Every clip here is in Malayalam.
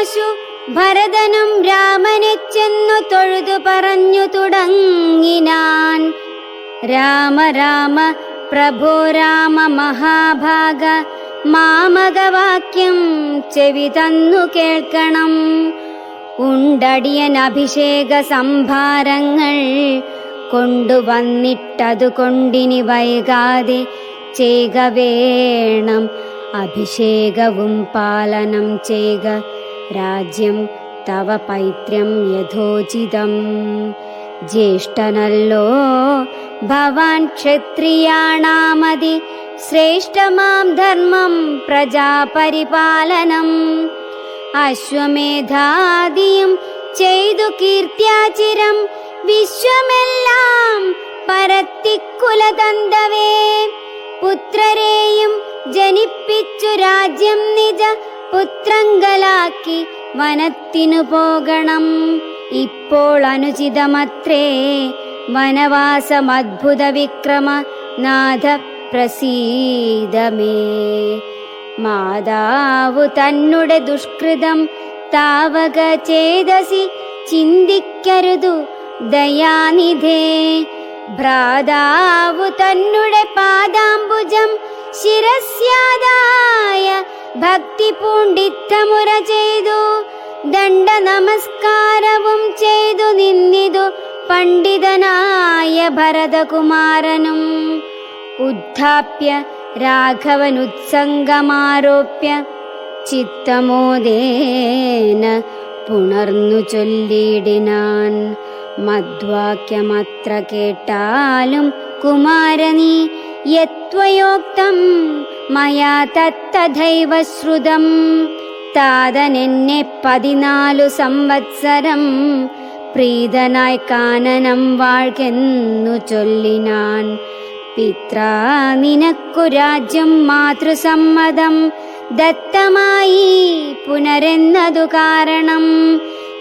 മാശു ഭരതനും രാമനെ ചെന്നു തൊഴുതു പറഞ്ഞു തുടങ്ങിനാൻ. രാമ രാമ പ്രഭോ രാമ മഹാഭാഗ മാമകവാക്യം ചെവി തന്നു കേൾക്കണം. ഉണ്ടടിയൻ അഭിഷേക സംഭാരങ്ങൾ കൊണ്ടുവന്നിട്ടതു കൊണ്ടിനി വൈകാതെ ചെയ്യുക വേണം. അഭിഷേകവും പാലനം ചെയ്യുക രാജ്യം തവ പൈത്രം യഥോചിതം. ജ്യേഷ്ഠനല്ലോ ഭവാൻ ക്ഷത്രിയാണാമതി ശ്രേഷ്ഠമാം ധർമ്മം പ്രജാപരിപാലനം. അശ്വമേധാദിയും ചെയ്തു കീർത്തിയാചിരം വിശ്വമെല്ലാം പരത്തിക്കുലതന്തവേ. പുത്രരെയും ജനിപ്പിച്ചു രാജ്യം നിജ പുത്രങ്കലാക്കി വനത്തിനു പോകണം. ഇപ്പോൾ അനുചിതമത്രേ വനവാസം അദ്ഭുത വിക്രമ നാഥ പ്രസീതമേ. മാതാവു തന്നെ ദുഷ്കൃതം താവക ചേതസി ചിന്തിക്കരുതു ദയാനിധേ. ഭ്രാതാവു തന്നുടെ പാദാംബുജം ശിരസ്യാദായ ഭക്തി പൂണ്ടിത്തമുര ചെയ്തു ദണ്ഡ നമസ്കാരവും ചെയ്തു നിന്നിതു പണ്ഡിതനായ ഭരതകുമാരനും. ഉദ്ധാപ്യ രാഘവനുത്സംഗമാരോപ്യ ചിത്തമോദേന പുണർന്നു ചൊല്ലിയിടിനാൻ മദ്വാക്യമത്ര കേട്ടാലും കുമാരനീ യത്വയോക്തം മയാ തത്തഥൈവ ശ്രുതം. താതനെന്നെ പതിനാലു സംവത്സരം. പ്രീതനായി കാനനം വാഴ്കെന്നു ചൊല്ലിനാൻ. പിത്രാ നിനക്കു രാജ്യം മാതൃസമ്മതം. ദത്തമായി പുനരെന്നതു കാരണം.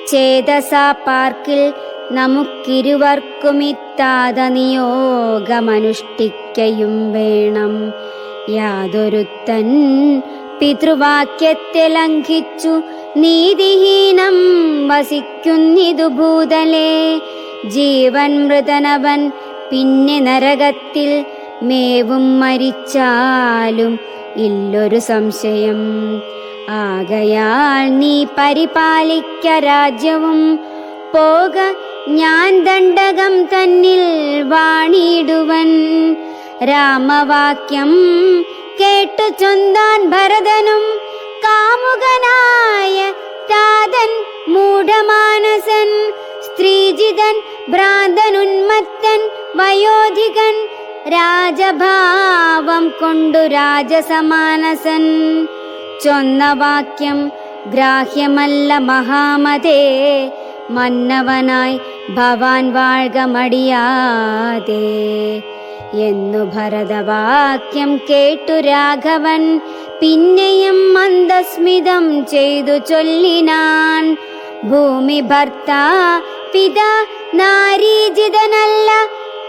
ചേതസാ പാർക്കിൽ നമുക്കിരുവർക്കും ഇത്താത നിയോഗമനുഷ്ഠിക്കയും വേണം. യാതൊരുത്തൻ പിതൃവാക്യത്തെ ലംഘിച്ചു നീതിഹീനം വസിക്കുന്നിതു ഭൂതലേ. ജീവൻ മൃതനവൻ പിന്നെ നരകത്തിൽ മേവും മരിച്ചാലും ഇല്ലൊരു സംശയം. ആകയാൽ നീ പരിപാലിക്ക രാജ്യവും പോക ഞാൻ ദണ്ഡകം തന്നിൽ വാണിടുവൻ രാമവാക്യം കേട്ടു ചൊന്താൻ ഭരതനും കാമുകനായ താതൻ മൂഢമാനസൻ. സ്ത്രീജിതൻ ഭ്രാന്തനുന്മത്തൻ വയോധികൻ രാജഭാവം കൊണ്ടു രാജസമാനസൻ. ചൊന്ന വാക്യം ഗ്രാഹ്യമല്ല മഹാമതേ. മന്നവനായി ഭവാൻ വാഴ്ക മടിയാതെ എന്നു ഭരതവാക്യം കേട്ടു രാഘവൻ. പിന്നെയും മന്ദസ്മിതം ചെയ്തു ചൊല്ലിനാൻ. ഭൂമി ഭർത്താ പിത നാരീജിതനല്ല.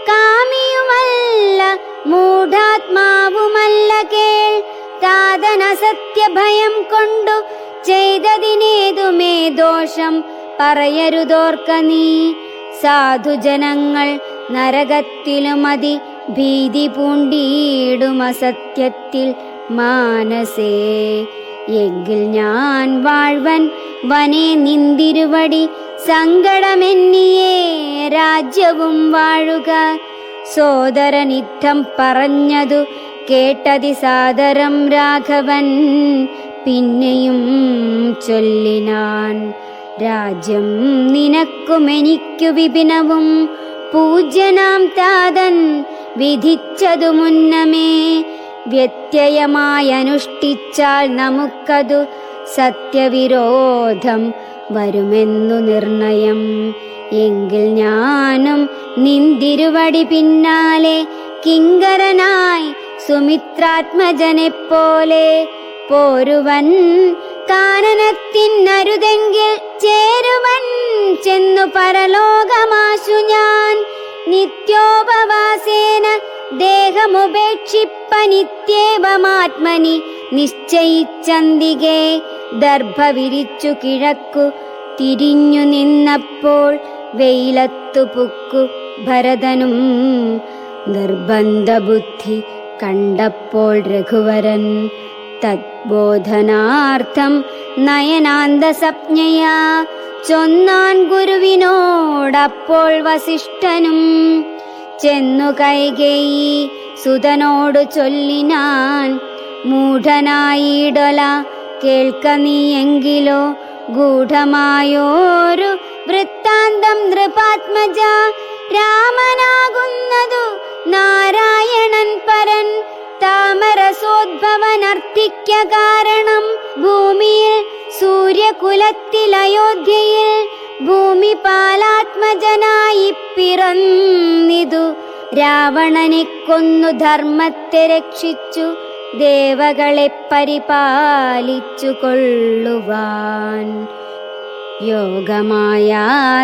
കാമിയുമല്ല മൂഢാത്മാവുമല്ല കേൾ. താതന സത്യഭയം കൊണ്ടു ചെയ്തതിനേതുമേ ദോഷം പറയരുതോർക്ക നീ. സാധുജനങ്ങൾ നരകത്തിലുമതി ഭീതി പൂണ്ടിയിടുമസത്യത്തിൽ മാനസേ. എങ്കിൽ ഞാൻ വാഴ്വൻ വനെ നിന്തിരുവടി സങ്കടമെന്നിയേ രാജ്യവും വാഴുക. സോദരനിദ്ധം പറഞ്ഞതു കേട്ടതി സാദരം രാഘവൻ പിന്നെയും ചൊല്ലിനാൻ രാജ്യം നിനക്കും എനിക്കു വിപിനവും പൂജ്യനാം താതൻ വിധിച്ചതു മുന്നമേ. വ്യത്യയമായി അനുഷ്ഠിച്ചാൽ നമുക്കതു സത്യവിരോധം വരുമെന്നു നിർണയം. എങ്കിൽ ഞാനും നിന്തിരുവടി പിന്നാലെ കിങ്കരനായി സുമിത്രാത്മജനെപ്പോലെ പോരുവൻ കാനനത്തിനരുതെങ്കിൽ ചേരുവൻ ചെന്നു പരലോകമാശു ഞാൻ. നിത്യോപവാസേന ദേഹമുപേക്ഷിപ്പ നിത്യേവമാത്മനി നിശ്ചയിച്ചന്തികെ ദർഭ വിരിച്ചു കിഴക്കു തിരിഞ്ഞു നിന്നപ്പോൾ വെയിലത്തു പുക്കു ഭരതനും നിർബന്ധ ബുദ്ധി കണ്ടപ്പോൾ രഘുവരൻ തദ്ബോധനാർത്ഥം നയനാന്ത സപ്ഞയാ ചൊന്നാൻ ഗുരുവിനോടപ്പോൾ വസിഷ്ഠനും ചെന്നു കൈകേയി സുതനോടു ചൊല്ലിനാൻ. മൂഢനായിടല കേൾക്ക നീയെങ്കിലോ ഗൂഢമായോരു വൃത്താന്തം നൃപാത്മജ. രാമനാകുന്നതു നാരായണൻ പരൻ താമരസോദ്ഭവനർത്ഥിക്ക കാരണം ഭൂമിയിൽ സൂര്യകുലത്തിൽ അയോധ്യയിൽ ഭൂമി പാലാത്മജനായി പിറന്നിതു. രാവണനെ കൊന്നു ധർമ്മത്തെ രക്ഷിച്ചു. ദേവകളെ പരിപാലിച്ചു കൊള്ളുവാൻ. യോഗമായ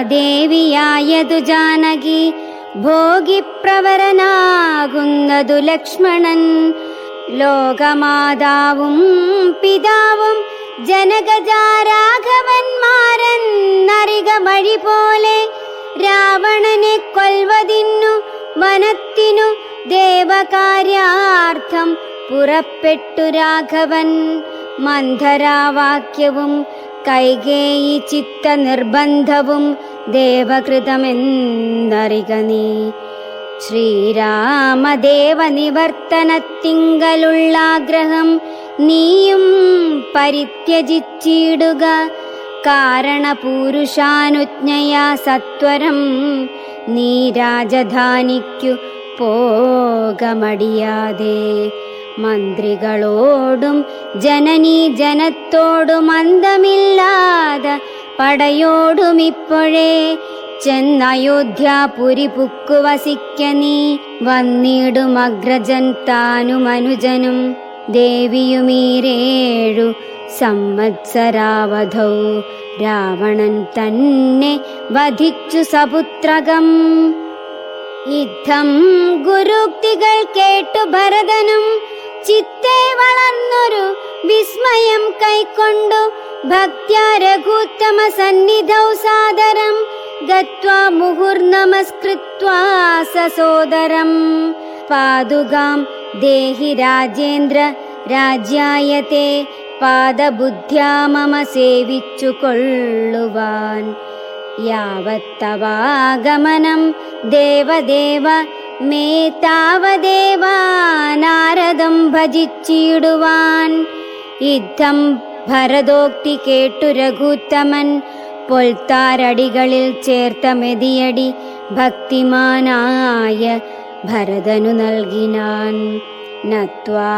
ദേവിയായതു ജാനകി. ഭോഗിപ്രവരനാകുന്നതു ലക്ഷ്മണൻ. ലോകമാതാവും പിതാവും ജനകജാരാഘവന്മാരെന്നറിക വഴി പോലെ രാവണനെ കൊൽവതിന്നു വനത്തിനു ദേവകാര്യാർത്ഥം പുറപ്പെട്ടു രാഘവൻ. മന്ധരാവാക്യവും കൈകേയി ചിത്ത നിർബന്ധവും ദേവകൃതമെന്നറിക നീ. ശ്രീരാമദേവ നിവർത്തനത്തിങ്കലുള്ളാഗ്രഹം നീയും പരിത്യജിച്ചിടുക. കാരണപൂരുഷാനുജ്ഞയാ സത്വരം നീ രാജധാനിക്കു പോകമടിയാതെ. മന്ത്രികളോടും ജനനീ ജനത്തോടും അന്തമില്ലാതെ പടയോടും ഇപ്പോഴേ ചെന്നയോധ്യാപുരി പുക്കുവസിക്ക നീ. വന്നിടും അഗ്രജൻ താനും അനുജനും. ദേവിയുമീരേഴു സംവത്സരാവധൗ. രാവണൻ തന്നെ വധിച്ചു സപുത്രകം. യുദ്ധം ഗുരുക്തികൾ കേട്ടു ഭരതനും. ചിത്തെ വളർന്നൊരു വിസ്മയം കൈക്കൊണ്ടു. भक्त्या रघुत्तमसन्निधौ सादरं गत्वा मुहुर्नमस्कृत्वा सहोदरम् पादुगां देहि राजेन्द्र राज्यायते पादबुद्ध्या मम सेविच्छुकुवान् यावत्तवागमनं देवदेव मे तावदेवा नारदं भजिच्चीडुवान्। इत्थं ഭരതോക്തി കേട്ടു രഘുത്തമൻ. പൊൽത്താരടികളിൽ ചേർത്ത മെതിയടി ഭക്തിമാനായ ഭരതനു നൽകിനാൻ. നത്വാ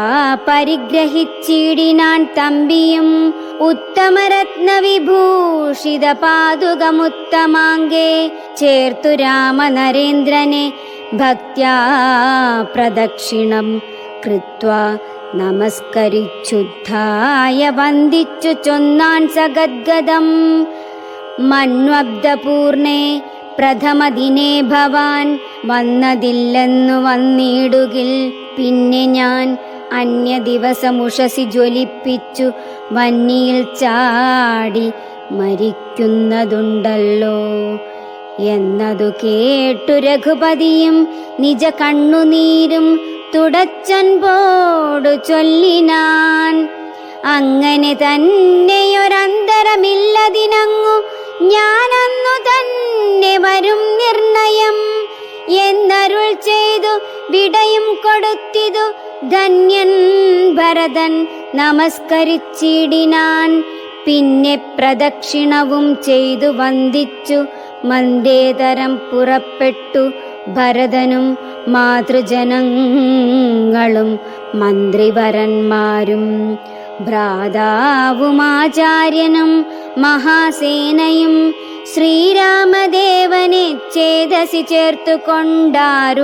പരിഗ്രഹിച്ചിടിനാൻ തമ്പിയും ഉത്തമരത്ന വിഭൂഷിത പാതുകമുത്തമാങ്കേ ചേർത്തു രാമനരേന്ദ്രനെ ഭക്ത്യാ പ്രദക്ഷിണം കൃത്വാ നമസ്കരിച്ചുദ്ധായ വന്ദിച്ചു ചൊന്നാൻ സഗദ്ഗദം മന്വബ്ദപൂർണേ പ്രഥമദിനേ ഭവാൻ വന്നതില്ലെന്നു വന്നിടുകിൽ. പിന്നെ ഞാൻ അന്യ ദിവസമുഷസി ജ്വലിപ്പിച്ചു വന്നിയിൽ ചാടി മരിക്കുന്നതുണ്ടല്ലോ എന്നതു കേട്ടു രഘുപതിയും നിജ കണ്ണുനീരും തുടച്ചൻപോടു ചൊല്ലിനാൻ. അങ്ങനെ തന്നെയൊരന്തരമില്ലതിനങ്ങു ഞാനന്നു തന്നെ വരും നിർണയം. എന്നരുൾ ചെയ്തു വിടയും കൊടുത്തിതു ധന്യൻ ഭരതൻ നമസ്കരിച്ചിടിനാൻ. പിന്നെ പ്രദക്ഷിണവും ചെയ്തു വന്ദിച്ചു മന്ദേതരം പുറപ്പെട്ടു ഭരതനും മാതൃജനങ്ങളും മന്ത്രിവരന്മാരും ഭ്രാതാവുമാചാര്യനും മഹാസേനയും ശ്രീരാമദേവനെ ചേതസി ചേർത്തു കൊണ്ടാരൂഢമോദേന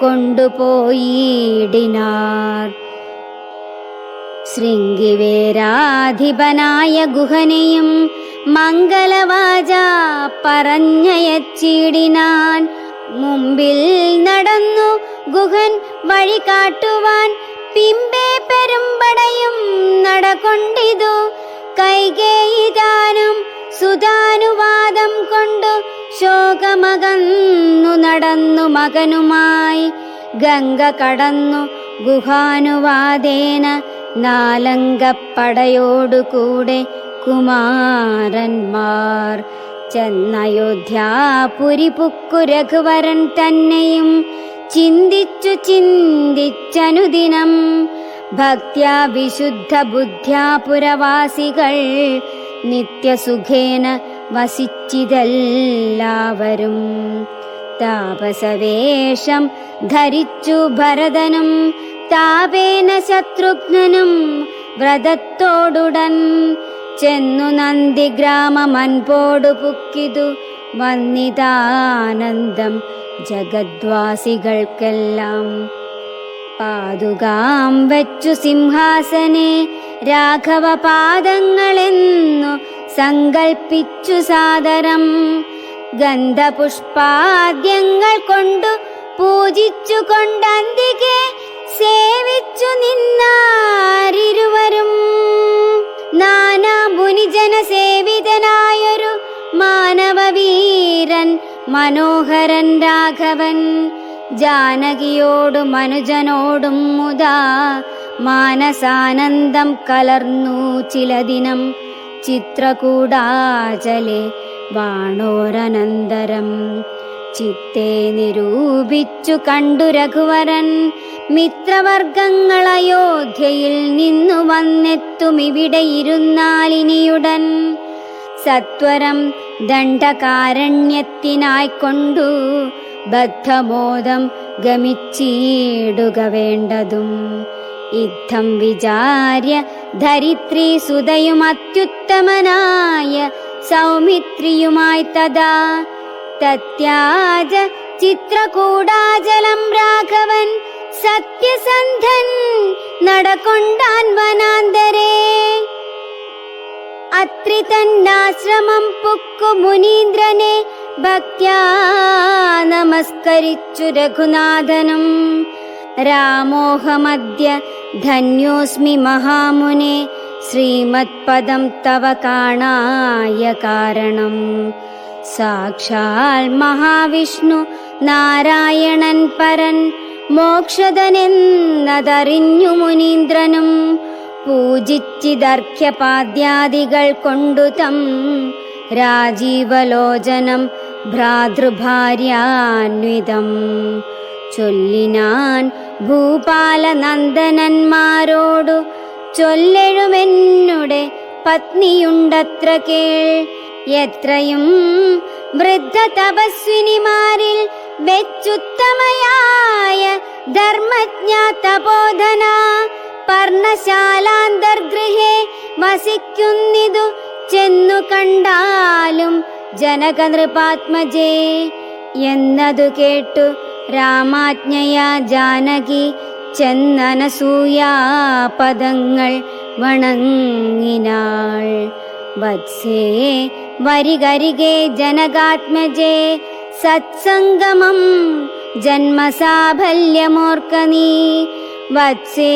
കൊണ്ടുപോയിടിനാർ. ശൃംഗിവേരാധിപനായ ഗുഹനെയും മംഗളവാച പറഞ്ഞയച്ചിടിനാൻ. മുമ്പിൽ നടന്നു ഗുഹൻ വഴി കാട്ടുവാൻ. പിമ്പേ പെരുമ്പടയും നടകൊണ്ടിതു കൈകേയിതാനും സുതാനുവാദം കൊണ്ടു ശോകമകന്നു നടന്നു മകനുമായി. ഗംഗ കടന്നു ഗുഹാനുവാദേന നാലങ്കപ്പടയോടുകൂടെ കുമാരന്മാർ. ചെന്നയോധ്യാപുരി പുക്കു രഘുവരൻ തന്നെയും ചിന്തിച്ചു ചിന്തിച്ചനുദിനം ഭക്ത്യാ വിശുദ്ധ ബുദ്ധ്യാ പുരവാസികൾ നിത്യസുഖേന വസിച്ചിതെല്ലാവരും. താപസവേഷം ധരിച്ചു ഭരതനും താപേന ശത്രുഘ്നനും വ്രതത്തോടുടൻ ചെന്നു നന്ദി ഗ്രാമമൻപോടു പുക്കിതു. വന്നിതാനന്ദം ജഗദ്വാസികൾക്കെല്ലാം. പാതുകാം വച്ചു സിംഹാസനെ രാഘവ പാദങ്ങളെന്നു സങ്കൽപ്പിച്ചു സാദരം. ഗന്ധപുഷ്പാദ്യങ്ങൾ കൊണ്ടു പൂജിച്ചു കൊണ്ടന്തികെ മാനവവീരൻ മനോഹരൻ രാഘവൻ. ജാനകിയോടും മനുജനോടും മുതാ മാനസാനന്ദം കലർന്നു ചില ദിനം ചിത്രകൂടാചലെ വാണോരനന്തരം. ചിത്തെ നിരൂപിച്ചു കണ്ടു രഘുവരൻ. മിത്രവർഗങ്ങൾ അയോധ്യയിൽ നിന്നു വന്നെത്തും ഇവിടെ ഇരുന്നാലിനിയുടൻ സത്വരം ദണ്ഡകാരണ്യത്തിനായിക്കൊണ്ടു ബദ്ധബോധം ഗമിച്ചിടുക വേണ്ടതും. യുദ്ധം വിചാര്യ ധരിത്രി സുതയും അത്യുത്തമനായ സൗമിത്രിയുമായി തഥാ തത്യാജ ചിത്രകൂടാചലം രാഘവൻ സത്യസന്ധൻ നടക്കൊണ്ടാൻ വനാന്തരേ. अत्रि तन्नाश्रमं पुक्कु मुनीन्द्रने भक्त्या नमस्करिच्चु रघुनाथनम् रामोऽहमद्य धन्योऽस्मि महामुने श्रीमत्पदं तव काणाय कारणम् साक्षाल् महाविष्णु नारायणन् परन् मोक्षदनरिन्यु मुनीन्द्रनम् പൂജിച്ചിദർഘ്യപാദ്യാദികൾ കൊണ്ടു തം രാജീവലോചനം ഭ്രാതൃഭാര്യാന്വിതം. ചൊല്ലിനാൻ ഭൂപാലനന്ദനന്മാരോടു ചൊല്ലെഴുമെന്നുടെ പത്നിയുണ്ടത്ര കേൾ. എത്രയും വൃദ്ധ തപസ്വിനിമാരിൽ വെച്ചുത്തമയായ ധർമ്മജ്ഞ തപോധന പർണശാലാന്തർഗൃഹേ വസിക്കുന്നിതു ചെന്നു കണ്ടാലും ജനകനൃപാത്മജേ എന്നതു കേട്ടു രാമാജ്ഞയ ജാനകി ചെന്നനസൂയാ പദങ്ങൾ വണങ്ങിനാൾ. വത്സേ വരികരികെ ജനകാത്മജേ സത്സംഗമം ജന്മസാഫല്യമോർക്കനീ വത്സേ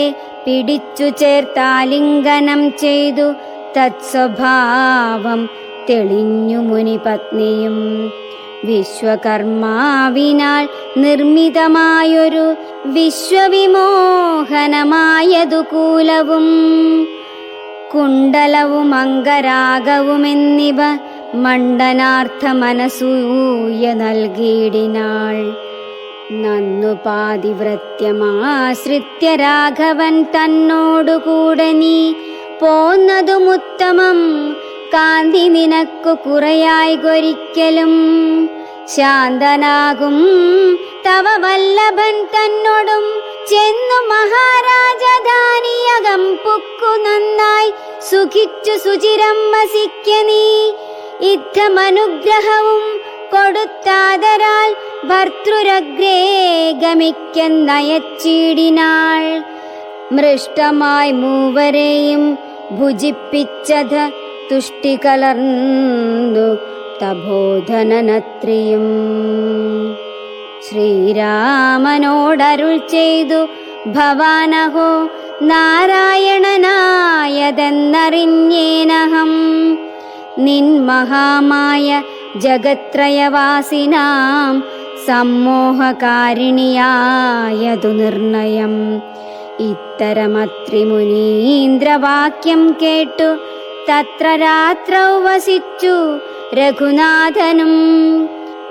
പിടിച്ചു ചേർത്താലിംഗനം ചെയ്തു തത്സ്വഭാവം തെളിഞ്ഞു മുനി മുനിപത്നിയും. വിശ്വകർമാവിനാൽ നിർമ്മിതമായൊരു വിശ്വവിമോഹനമായതു കൂലവും കുണ്ടലവും അങ്കരാഗവുമെന്നിവ മണ്ഡനാർത്ഥ മനസൂയ നൽകിയിടിനാൾ. നന്നു പാതിവ്രത്യമാശ്രിത്യ രാഘവൻ തന്നോടുകൂടെ നീ പോന്നതുമുത്തമം കാന്തി നിനക്കു കുറയായി കൊരിക്കലും ശാന്തനാകും തവ വല്ലഭൻ തന്നോടും. ചെന്നു മഹാരാജധാനിയകം പുക്കു നന്നായി സുഖിച്ചു സുചിരം വസിക്ക നീ. യുദ്ധമനുഗ്രഹവും കൊടുത്താതരാൽ ഭർത്തൃരഗ്രേ ഗമിക്കെന്നയച്ചിടിനാൾ മൃഷ്ടമായി മൂവരെയും ഭുജിപ്പിച്ചത് തുഷ്ടി കലർന്നു തബോധനനത്രിയും ശ്രീരാമനോടരുൾ ചെയ്തു ഭവാനഹോ നാരായണനായതെന്നറിഞ്ഞേനഹം. നിൻ മഹാമായ ജഗത്രയവാസിനാം സമ്മോഹകാരിണിയായതു നിർണയം. ഇത്തരമത്രി മുനീന്ദ്രവാക്യം കേട്ടു തത്ര രാത്രൗ വസിച്ചു രഘുനാഥനും.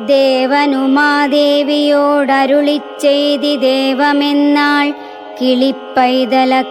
ദേവനുമാദേവിയോടരുളി ചെയ്തി ദേവമെന്നാൾ കിളിപ്പൈതലക്കാലമേ.